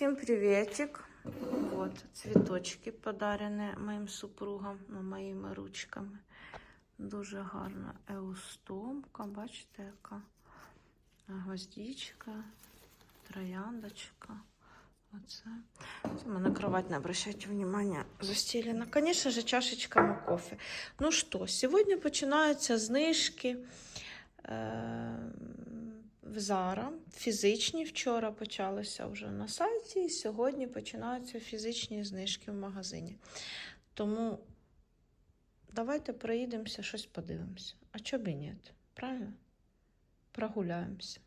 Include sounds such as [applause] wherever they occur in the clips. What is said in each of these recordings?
Всем приветик. Вот цвіточки подарені моїм супругам, ну, моїми ручками. Дуже гарна еустомка, бачите, яка гвоздичка, трояндочка. Оце. Це в мене кровать, не обращайте внимания, застелена. Конечно же, чашечками кофе. Ну що, сьогодні починаються знижки. Е, в Zara. Фізичні вчора почалися вже на сайті, і сьогодні починаються фізичні знижки в магазині. Тому давайте проїдемося, щось подивимося. А чого б і ні? Правильно? Прогуляємося.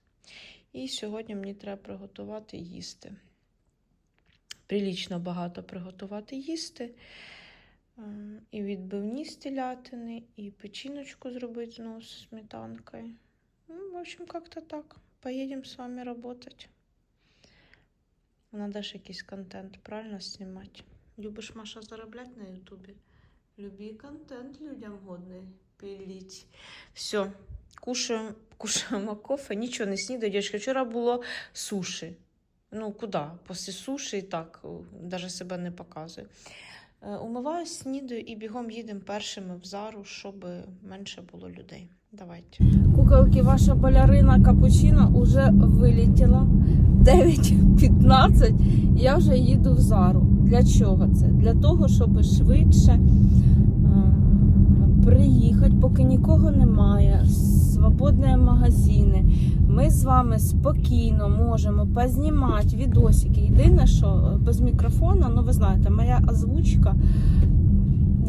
І сьогодні мені треба приготувати їсти. Прилічно багато приготувати їсти. Ем, І відбивні з і печіночку зробити знову з сметанкою. Ну, в общем, как-то так. Поедем с вами работать. Надо ж якийсь контент правильно знімати. Любиш, Маша, заробляти на Ютубі? Любі контент людям годний пиліть. Все, кушаємо, кушаємо кофе, нічого не снідаю. Вчора було суші. Ну, куди? Після суші і так, навіть себе не показую. Е, Умиваюсь, снідаю і бігом їдемо першими в зару, щоб менше було людей. Давайте. Куколки, ваша балерина капучино уже вилетіла. 9.15. Я вже їду в Зару. Для чого це? Для того, щоб швидше е, приїхати, поки нікого немає. Свободні магазини. Ми з вами спокійно можемо познімати відосики. Єдине, що е, без мікрофона, ну ви знаєте, моя озвучка.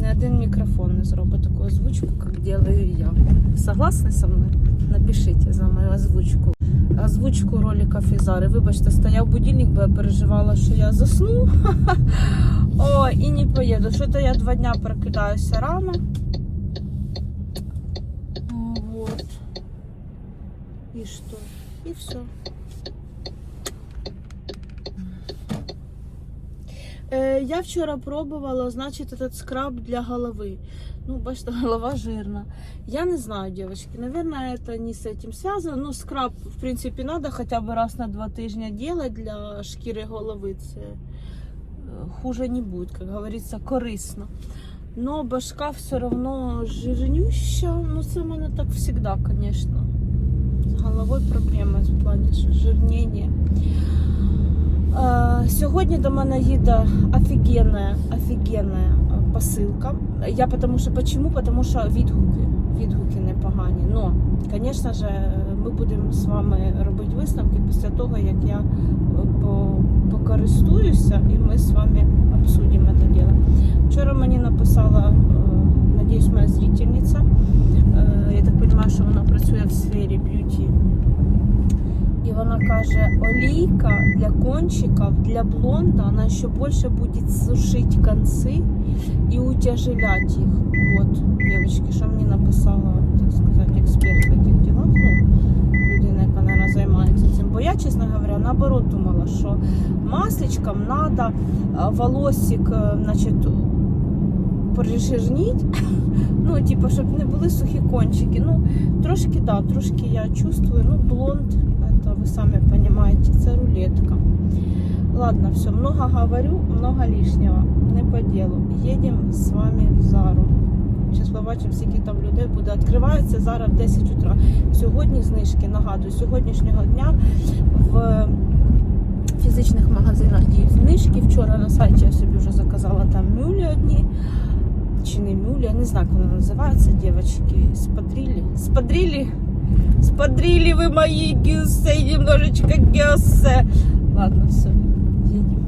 Ни один микрофон не зробить таку озвучку, как делаю я. Согласны со мной? Напишите за мою озвучку. Озвучку ролика Фізари. Вибачте, стояв будильник, бо я переживала, що я засну. [laughs] О, і не поїду. Що-то я два дня прокидаюся рано. Вот І що? І все. Е, я вчора пробувала, значить, этот скраб для голови. Ну, бачите, голова [laughs] жирна. Я не знаю, девочки, наверное, это не с этим связано. Ну, скраб, в принципе, надо хотя бы раз на два тижня делать для шкіри голови. Це е, хуже не будет, как говорится, корисно. Но башка все равно жирнюща. Ну, це в мене так всегда, конечно. З головою проблема в плані жирнення. Е, Сьогодні до мене їде офігенна, офігенна е, посилка. Я потому що, почему? Потому що відгуки, відгуки непогані. Но, звісно ж, ми будемо з вами робити висновки після того, як я е, покористуюся, і ми з вами обсудимо це діло. Вчора мені написала, надіюсь, моя зрительниця. Е, Я так розумію, що вона працює в сфері б'юті. І вона каже, олійка для кончиків, для блонда, вона ще більше буде сушити конці і утяжелять їх. От, дівчатки, що мені написала, так сказати, експерт в таких ділах, ну, людина, яка, наверное, займається цим. Бо я, чесно говоря, наоборот думала, що масличком треба волосик, е, значить, прижирніть, ну, типу, щоб не були сухі кончики. Ну, трошки, да, трошки я чувствую, ну, блонд, это вы сами понимаете, це рулетка. Ладно, все, много говорю, много лишнего, не по делу. Едем с вами в Зару. Зараз побачимо, скільки там людей буде. Відкривається зараз в 10 утра. Сьогодні знижки, нагадую, з сьогоднішнього дня в фізичних магазинах діють знижки. Вчора на сайті я собі вже заказала там мюлі одні Чи не мюлі, я не знаю, як вона називається, дівчатки. Спадрілі. Спадрілі. Спадрили вы мои гюсы, немножечко гюсы. Ладно, все, едем.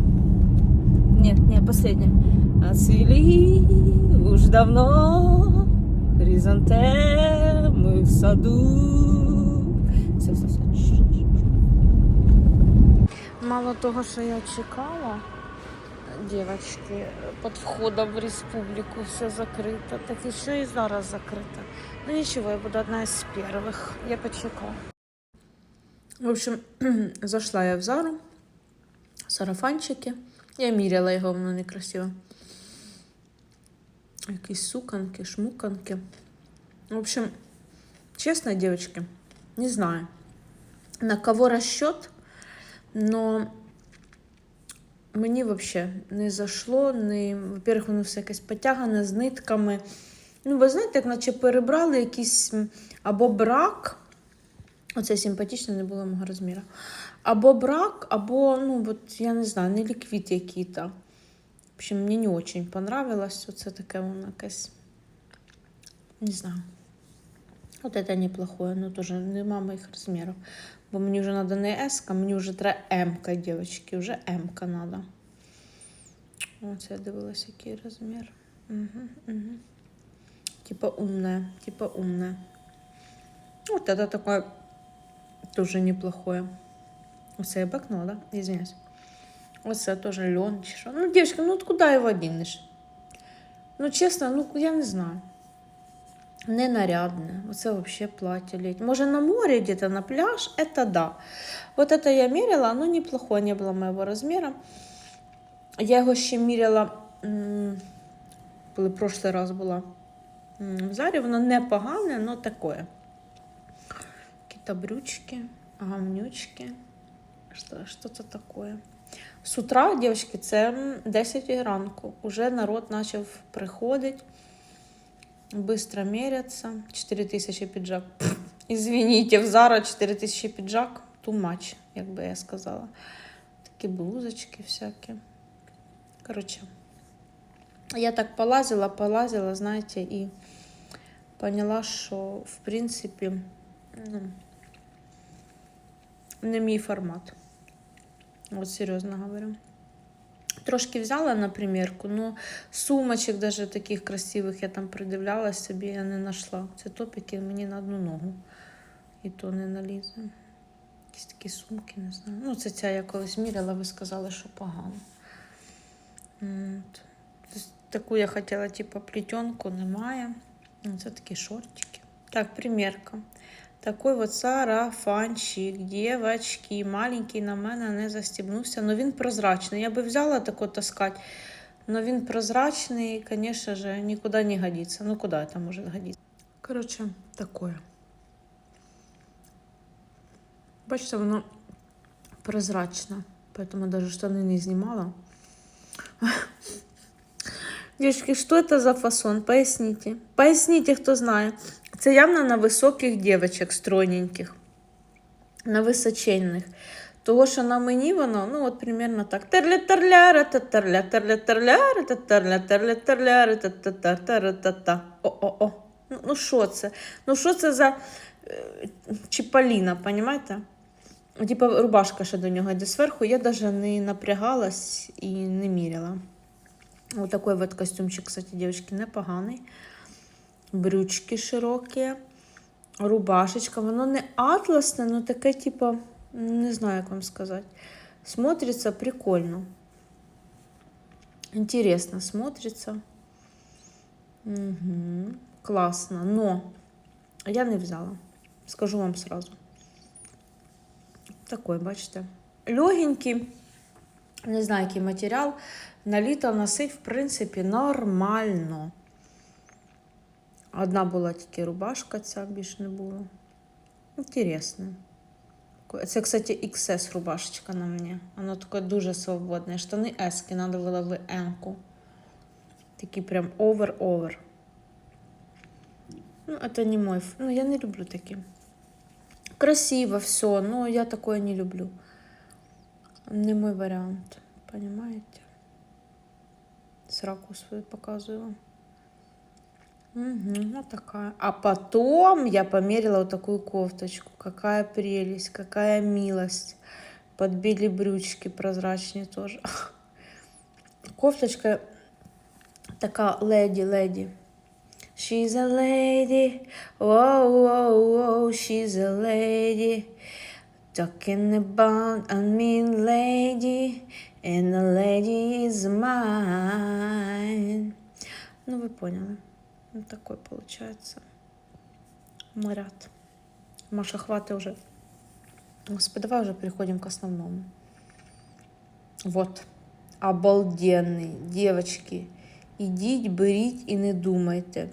Нет, не, последняя. Отцвели уж давно хризантемы в саду. Все, все, все. Мало того, що я чекала, дівчатки, під входом в республіку все закрито, так і що і зараз закрито. Ну нічого, я буду одна из первых. Я почекаю. В общем, [clears throat] зашла я в Зару, сарафанчики. Я міряла його, воно некрасиво. Якісь суканки, шмуканки. В общем, честно, девочки, не знаю, на кого расчет, но мені взагалі не зайшло. Не... Во-первых, воно все якесь потягане з нитками. Ну, ви знаєте, як наче перебрали якийсь або брак. Оце симпатично не було мого розміру. Або брак, або, ну, от, я не знаю, не ліквід який-то. В общем, мені не очень понравилось. Оце таке воно якесь. Не знаю. Вот это неплохое, но тоже нема моїх розмірів. Бо мені вже треба не S, а мені вже треба М-ка, дівчатки, вже М-ка треба. Оце я дивилась, який розмір. Угу, угу. Типа умная, типа умная. Вот это такое тоже неплохое. Оце я бэкнула, да? Извиняюсь. Оце тоже лен. чи що. Ну, девочка, ну от куда его оденешь? Ну, чесно, ну я не знаю. Не нарядне. Оце вообще платье летнее. Може, на море где-то, на пляж, это да. Вот это я мерила, оно неплохое, не было моего размера. Я його ще міряла, м, коли прошлий раз була м, в зарі, воно непогане, но таке. Какие-то брючки, гамнючки. Что, что-то такое. З утра, дівчатки, це м, 10 ранку. Уже народ почав приходити. Быстро меряться. 4000 піджак. Извините, в Зара 4000 піджак. Too much, як би я сказала. Такі блузочки всякі. Короче, я так полазила, полазила, знаете, и поняла, що, в принципі, ну, не мій формат. От серйозно говорю. Трошки взяла на примірку, ну сумочок даже таких красивих я там придивлялась собі, я не знайшла. Це топіки мені на одну ногу. І то не налізе. Якісь такі сумки, не знаю. Ну, це ця я колись міряла, ви сказали, що погано. Таку я хотіла, типу, плетенку, немає. Це такі шортики. Так, примірка. Такий от сарафанчик, дівчатки, маленький на мене не застібнувся. Ну він прозрачний. Я би взяла тако таскати, но він прозрачний, звісно ж, нікуди не годиться. Ну, куди це може годитися? Коротше, таке. Бачите, воно прозрачно, поэтому даже штаны не снимала. Девочки, что это за фасон? Поясните. Поясните, хто знає. Це явно на високих дівчаток, стройненьких, на височенних. Того, що на мені воно, ну, от примерно так. терля терляра та терля терля терляра та терля терля терляра та та та та та О-о-о. Ну, ну що це? Ну що це за е, чіпаліна, понімаєте? Типа рубашка ще до нього йде зверху. Я навіть не напрягалась і не міряла. Вот такой вот костюмчик, кстати, девочки, непоганий. Брючки широкі, рубашечка. Воно не атласне, но таке, типа, не знаю, як вам сказати. Смотрится прикольно. Интересно смотрится. Угу. Классно. Но я не взяла. Скажу вам сразу. Такой, бачите. Легенький. Не знаю, який матеріал. На літо носить, в принципі, нормально. Одна була тільки рубашка, ця більш не було. Інтересно. Це, кстати, XS рубашечка на мені. Воно таке дуже свободне. Штани S, треба було в N-ку. Такі прям овер-овер. Ну, это не мой. Ну, я не люблю такі. Красиво все, но я такое не люблю. Не мой вариант. Понимаете? Сраку свою показываю. Угу, вот такая. А потом я померила вот такую кофточку. Какая прелесть, какая милость. Подбили брючки прозрачные тоже. [laughs] Кофточка такая леди-леди. She's a lady, whoa, whoa, whoa, she's a lady. Talking about a mean lady, and the lady is mine. Ну, вы поняли. Ну, такой получается. Марят. Маша, хватит уже. Господи, давай уже переходим к основному. Вот. Обалденний, девочки. Ідіть, беріть і не думайте.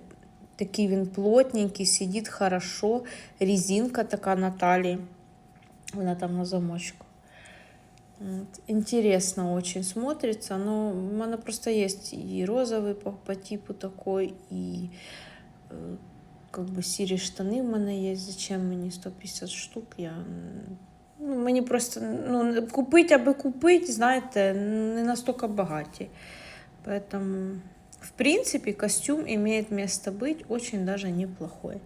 Такий він плотненький, сидить хорошо. Резинка така на талії. Вона там на замочку. Вот. Интересно очень смотрится, но у меня просто есть и розовый по, по типу такой, и э, как бы сірі штани в мене є. Зачем мені 150 штук? Я, м, ну, мені просто ну, купить, аби купити, знаєте, не настільки багаті. Поэтому, в принципе, костюм имеет место быть очень даже неплохой.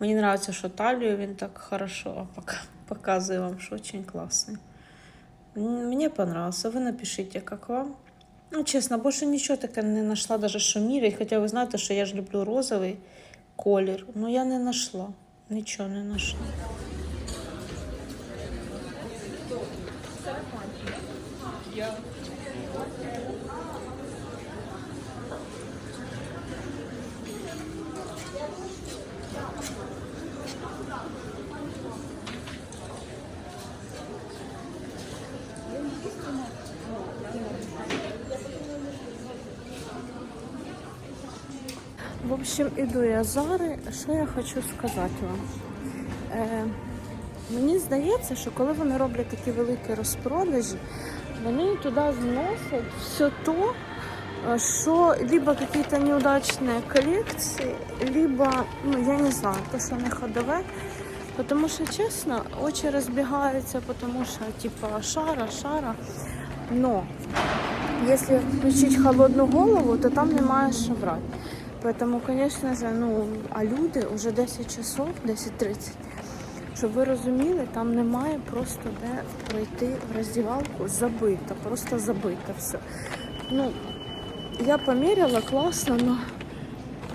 Мені нравится, що талію він так хорошо пока- показує вам, що очень классный. Мне понравился. Вы напишите, как вам. Ну, чесно, більше нічого таке не знайшла, даже що. Хоча ви знаєте, що я ж люблю розовий колір. Ну я не знайшла. Нічого не знайшла. В общем, іду я Зари. Що я хочу сказати вам? Е, мені здається, що коли вони роблять такі великі розпродажі, вони туди зносять все то, е, що либо какие-то неудачные колекції, либо, ну я не знаю, то, що не ходове. Потому що, чесно, очі розбігаються, тому що, типа, шара, шара. Но если включить холодну голову, то там немає що брати. Поэтому, конечно же, ну, а люди вже 10 часов, 10.30, щоб ви розуміли, там немає просто де пройти в роздівалку. Забито, просто забито все. Ну, я померила классно, но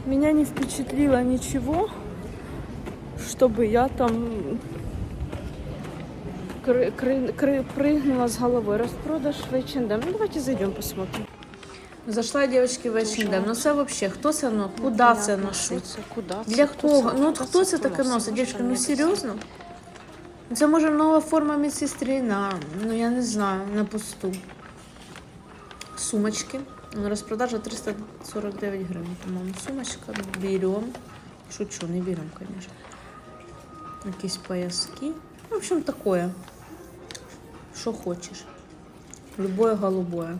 меня не впечатлило ничего, чтобы я там кры- кры- кры- прыгнула с головой. Распродаж в H&M. Ну, давайте зайдем посмотрим. Зайшла девочки в H&M. Ну це вообще, хто це ну, куди це носить? Для кого? Ну от хто це таке носить? Дівчатка, ну серйозно? Це може нова форма медсестри на, ну я не знаю, на посту. Сумочки. Ну, Розпродажа 349 гривень, по-моєму. Сумочка. Берем. Шучу, не берем, конечно. Якісь пояски. В общем, такое. Що хочеш. Любое голубое.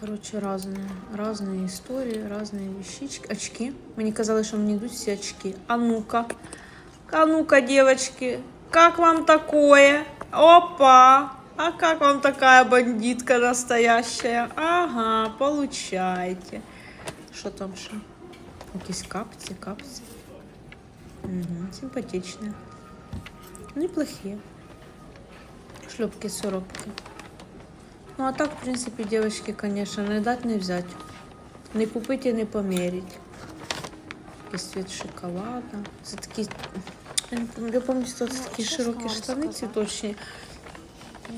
Короче, разные, разные истории, разные вещички. Очки. Мені казали, що мені йдуть всі очки. А ну-ка. А ну-ка, девочки, как вам такое? Опа! А как вам такая бандитка настоящая? Ага, получайте. Що там ще? Якісь капці, капці. Угу, симпатичные. Неплохие. Шлепки, соробки. Ну а так, в принципе, девочки, конечно, не дать, не взять. Не купить і не померить. Якийсь цвіт шоколада. Це такі. Я не пам'ятаю, я пам'ятаю, що це такі чесно широкі вам штани сказати. цвіточні.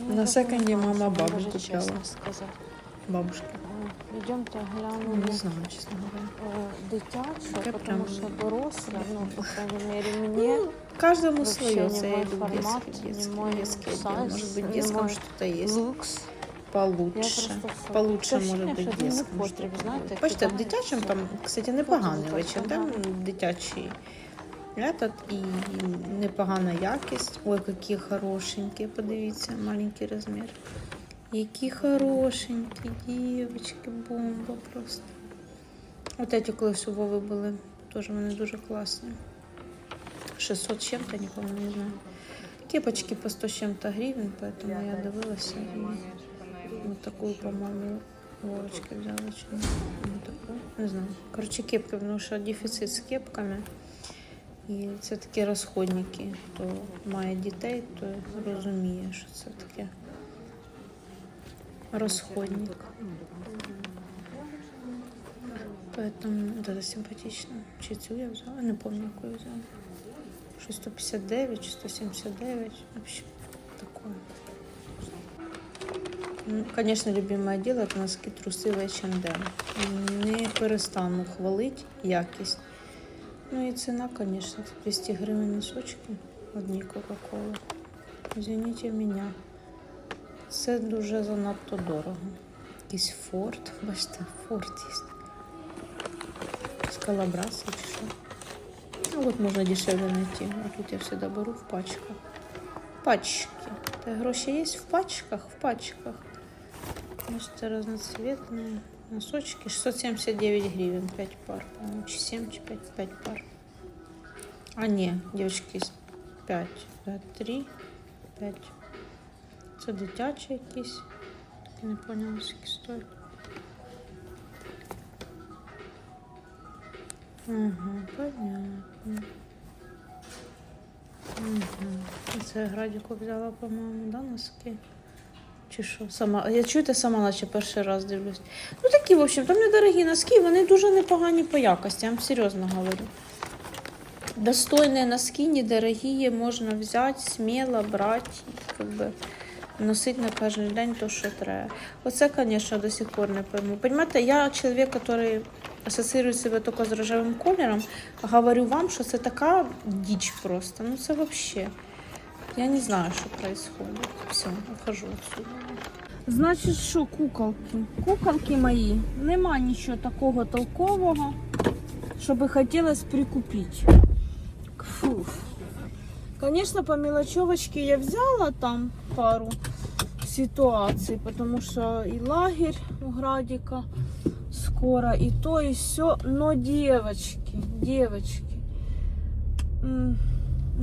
Ну, На я секонді понимаю, мама вам бабу даже купляла. честно сказати. Бабушки. Йдемте Ну, глянемо не знаю, чесно говоря. е, дитяче, Я тому прям що доросла, ну, по крайней мере, мені Каждому Вообще свое. не Я мой иду в формат, детский, не детский, мой детский отдел. сайз, Может быть, в не детском мой что-то есть. лукс. Я Получше. просто в шокі. Получше Таке може ощущення, бути що це не дітським. потріб, знаєте, Бачите, в кидають дитячому все. там, кстати, непоганий Потім вечір. так, Там ага. дитячий этот і непогана якість. Ой, які хорошенькі, подивіться, маленький розмір. Які хорошенькі, дівчатки, бомба просто. От эти колись у Вови були, теж вони дуже класні. 600 з чим-то, нікому не знаю. Кепочки по 100 с чем-то гривен, поэтому я дивилася і вот такую, по-моему, Вовочки взяла чи? Не таку, не знаю. Коротше, кепки, тому що дефіцит з кепками. І це такі розходники. Хто має дітей, то розуміє, що це таке розходник. Поэтому вот симпатично. Чи цю я взяла? Не помню, яку я взяла. Що 159 чи 179. Вообще такое. Ну, Конечно, любимое дело это носки труси в H&M. Не перестану хвалити якість. Ну і ціна, конечно, 200 гривень носочки одні Кока-Коли. Извините мене. Це дуже занадто дорого. Якийсь форт. [laughs] Бачите, форт є. Скалабраси чи що. Ну от можна дешевле знайти. А тут я всегда беру в пачках. Пачки. Та гроші є в пачках, в пачках. Бачите, разноцветные носочки. 679 гривен, 5 пар. По-моему, 7 чи 5, 5 пар. А, не, девочки, 5. Да, 3, 5. Це дитячі якісь. Так не поняла, скільки стоять. Угу, понятно. Угу. Це я Градіку взяла, по-моєму, да, носки? Чи що? Сама. Я чуєте, сама наче перший раз дивлюсь. Ну такі, в общем, там недорогі носки, вони дуже непогані по якості, я вам серйозно говорю. Достойные носки, недорогие, можно взять, смело брать, как бы носить на кожен день то, що треба. Оце, звісно, до сих пор не пойму. Понимаете, я чоловік, який асоціює себе тільки з рожевим кольором, говорю вам, що це така діч просто. Ну це вообще. Я не знаю, що происходит. Все, ухожу отсюда. Значить, що куколки? Куколки мої, нема нічого такого толкового, щоб хотілося прикупити. Фу. Конечно, по мелочевочке я взяла там пару ситуаций, потому что и лагерь у Градика скоро, и то, и все. Но девочки, девочки,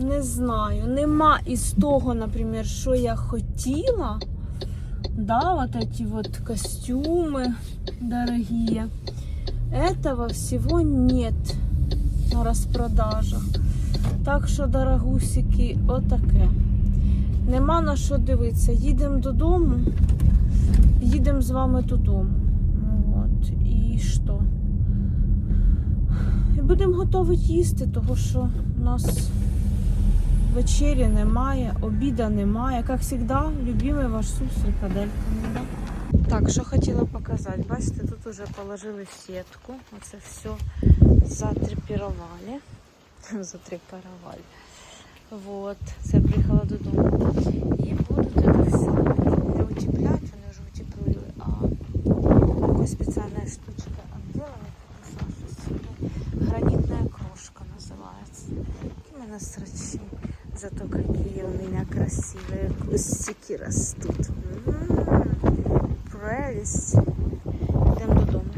не знаю, нема із того, наприклад, що я хотіла. Да, вот эти вот костюмы дорогие. Этого всего нет на распродажах. Так що, дорогусики, отаке. Нема на що дивитися. Їдемо додому. Їдемо з вами додому. Ну, От. І що? І будемо готувати їсти, тому що у нас вечері немає, обіда немає. Як завжди, любимий ваш суп з фрикадельками. Да? Так, що хотіла показати. Бачите, тут уже положили сітку. Оце все затрепірували. [laughs] затрепірували. Вот. Це приїхала додому. І будуть це все не утеплять, вони вже утеплили, а такой спеціальна штучка обделана. Гранитная крошка называется. Какие у меня срачи. Зато какие у меня красивые кустики растут. М, Прелесть. Идем додому.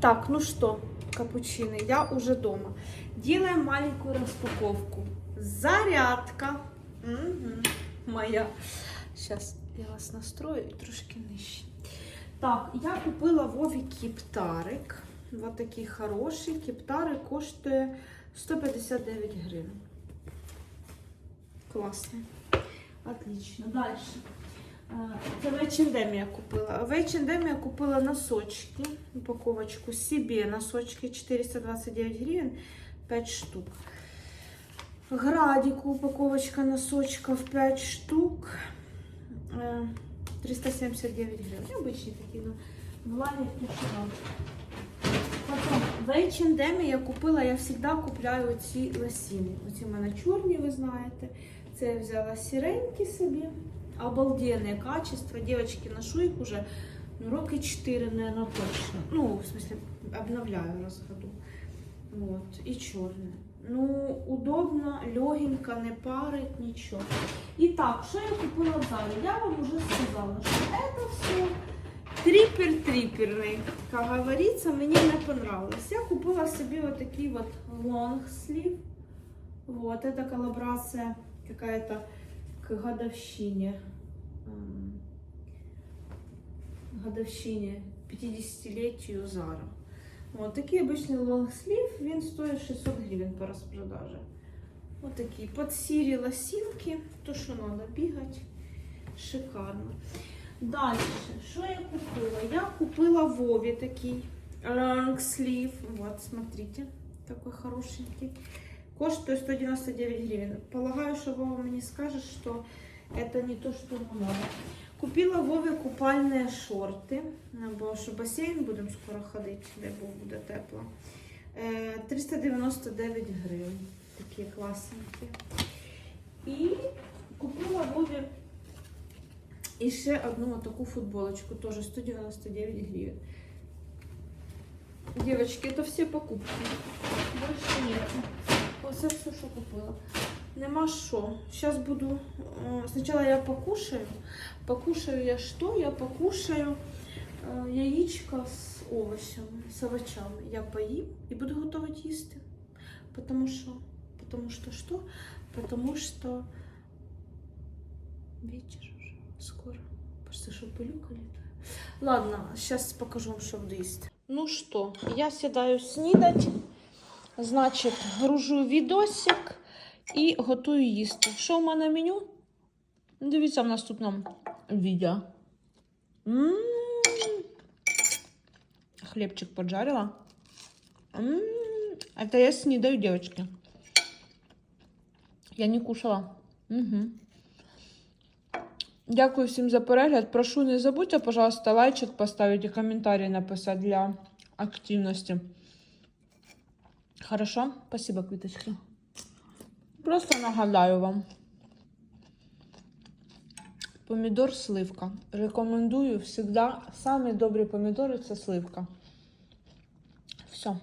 Так, ну что, капучины, я уже дома. Делаем маленькую распаковку. Зарядка. Мгм, Моя. Сейчас я вас настрою трошки нижче. Так, я купила Вові кіптарик. Вот такий хороший. Кіптарик коштує 159 гривень. Класний. Отлично. Е, Це в H&M я купила. В H&M я купила носочки, упаковочку себе. Носочки 429 гривен, 5 штук. Градику упаковочка носочков 5 штук. Е, 379 гривен. Обычные такие, но в пришла. Потом в H&M я купила, я завжди купляю ці лосіни. Оці в мене чорні, ви знаєте. Це я взяла сіренькі собі. Обалденное качество. Девочки, ношу их уже ну, роки 4, наверное, точно. Ну, в смысле, обновляю раз в году. Вот. И черное. Ну, удобно, легенько, не парить, ничего. Итак, что я купила в зале? Я вам уже сказала, что это все трипер-триперный. Как говорится, мне не понравилось. Я купила себе вот такие вот long sleeve. Вот, это коллаборация какая-то к годовщине. м, годовщине 50-летию Зара. Вот такие обычный лонгслив, він стоит 600 гривен по распродаже. Вот такие под сири лосинки, то, что надо бегать. Шикарно. Дальше, что я купила? Я купила Вове такий лонгслив. Вот, смотрите, такой хорошенький. Коштует 199 гривен. Полагаю, что Вова мне скажет, что это не то, что ему надо. Купила Вове купальные шорти, бо що басейн будемо скоро ходити, де Бог буде тепло. Е, 399 гривень. Такі класненькі. І купила Вові і ще одну таку футболочку, теж 199 гривень. Девочки, это все покупки. Больше нет. Ось це все, що купила. Нема що. Зараз буду. е, Спочатку я покушаю. Покушаю я що? Я покушаю е, з овочами, з овочами. Я поїм і буду готувати їсти. Потому що, потому що що? Потому що вечір вже скоро. Почти що пилюка літає. Ладно, зараз покажу вам, що буду їсти. Ну що, я сідаю снідать. Значить, гружу відосик і готую їсти. Що в мене меню? Дивіться в наступному відео. М. Хлебчик поджарила. М. Это я снидаю, девочки. Я не кушала. Угу. Дякую всім за перегляд. Прошу, не забудьте, пожалуйста, лайчик поставить и комментарий написать для активности. Хорошо? Спасибо, квіточки. Просто нагадаю вам. Помідор сливка. Рекомендую всегда. Самі добрі помідори це сливка. Все.